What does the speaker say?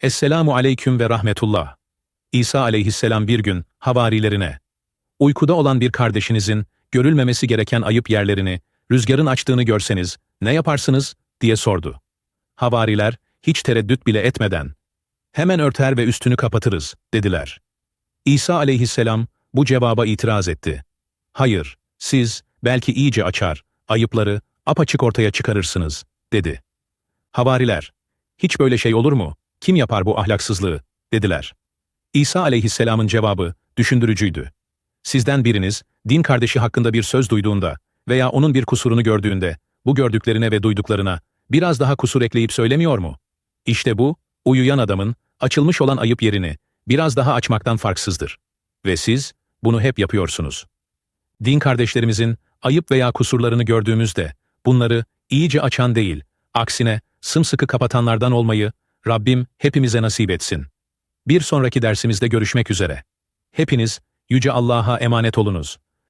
Esselamu aleyküm ve rahmetullah. İsa aleyhisselam bir gün havarilerine, uykuda olan bir kardeşinizin görülmemesi gereken ayıp yerlerini, rüzgarın açtığını görseniz ne yaparsınız diye sordu. Havariler hiç tereddüt bile etmeden, hemen örter ve üstünü kapatırız dediler. İsa aleyhisselam bu cevaba itiraz etti. Hayır, siz belki iyice açar, ayıpları apaçık ortaya çıkarırsınız, dedi. Havariler, hiç böyle şey olur mu? Kim yapar bu ahlaksızlığı? dediler. İsa aleyhisselamın cevabı düşündürücüydü. Sizden biriniz, din kardeşi hakkında bir söz duyduğunda veya onun bir kusurunu gördüğünde, bu gördüklerine ve duyduklarına biraz daha kusur ekleyip söylemiyor mu? İşte bu, uyuyan adamın, açılmış olan ayıp yerini biraz daha açmaktan farksızdır. Ve siz, bunu hep yapıyorsunuz. Din kardeşlerimizin ayıp veya kusurlarını gördüğümüzde, bunları iyice açan değil, aksine sımsıkı kapatanlardan olmayı Rabbim hepimize nasip etsin. Bir sonraki dersimizde görüşmek üzere. Hepiniz Yüce Allah'a emanet olunuz.